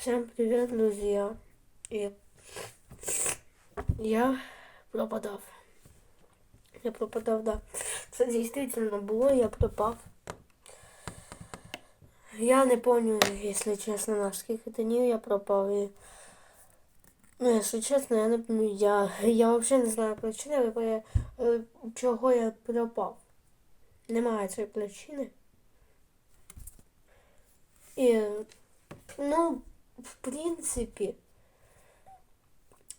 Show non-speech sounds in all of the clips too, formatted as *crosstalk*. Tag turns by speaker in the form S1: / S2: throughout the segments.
S1: Всем привет, друзья. И я пропадав. Я пропадав, да. Це дійсно було, я пропав. Я не помню, если честно, на скільки днів я пропав. І... Ну, якщо чесно, я не помню. Я, я взагалі не знаю причини, е, чого я пропав. Немає цієї причини. І, ну, в принципі,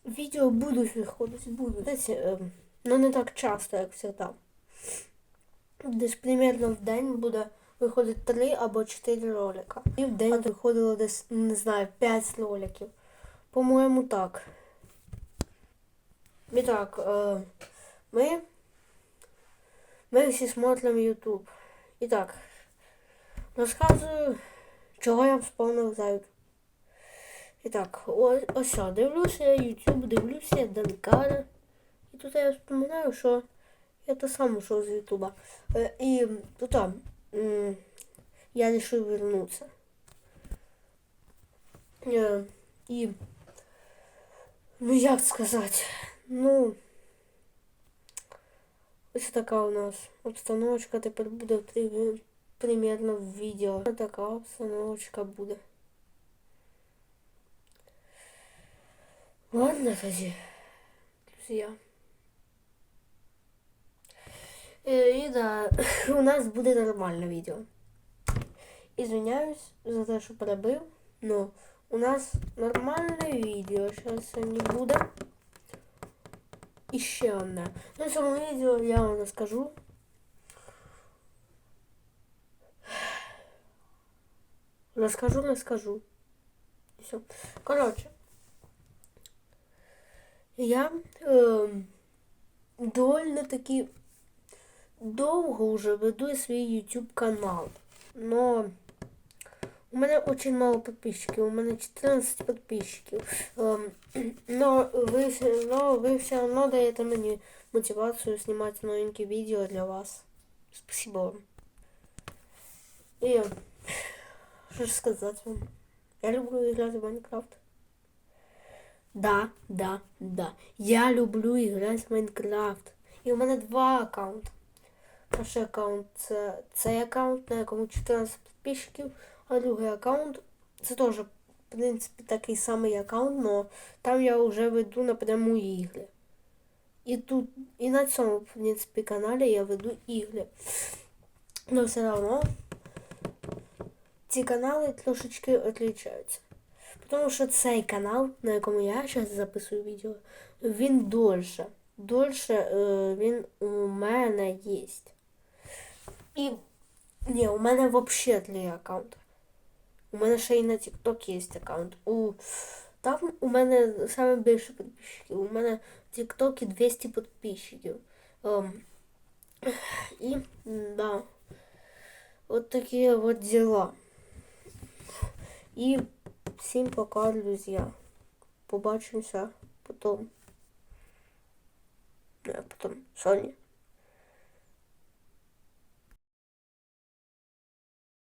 S1: відео будуть виходити, будуть. Знаєте, е, ну не так часто, як завжди. Десь примерно в день буде виходити 3 або 4 ролика. І в день виходило десь, не знаю, 5 роликів. По-моєму, так. І так, е, ми, ми всі смотрим YouTube. І так, розказую, чого я вспомнив за YouTube. І так, ось, ось що, дивлюся я YouTube, дивлюся Данкара. І тут я вспоминаю, що я то сам ушов з Ютуба. Е, і тут я вирішив вернутися. Е, і, ну як сказати, ну, ось така у нас обстановочка тепер буде при- примерно в відео. Така обстановочка буде. Ладно тоді, друзья. Е, І да, *coughs* у нас буде нормальне відео. Извиняюсь за те, що перебив, но у нас нормальне відео зараз сьогодні буде. І ще одне. На цьому відео я вам розкажу. Розкажу, розкажу. І все. Коротше. Я е, довольно таки довго вже веду свій YouTube канал. Но у мене дуже мало підписчиків, у мене 14 підписчиків. Е, но ви, но ви все одно даєте мені мотивацію знімати новенькі відео для вас. Спасибо вам. І що ж сказати вам? Я люблю грати в Майнкрафт. Да, да, да. Я люблю играть в Майнкрафт. І у мене два аккаунти. Перший аккаунт це цей аккаунт, на якому 14 підписчиків, а другий аккаунт це теж, в принципі, такий самий аккаунт, но там я вже веду напряму ігри. І тут, і на цьому, в принципі, каналі я веду ігри. Но все одно ці канали трошечки відрізняються. Тому що цей канал, на якому я зараз записую відео, він дольше. Дольше е, він у мене є. І ні, у мене взагалі три аккаунти. У мене ще й на TikTok є аккаунт. У, там у мене саме більше підписчиків. У мене в TikTok 200 підписчиків. Ем, і, да. Вот такие вот дела. І Всім пока, друзі. Побачимося потом. Не, потом. Соня.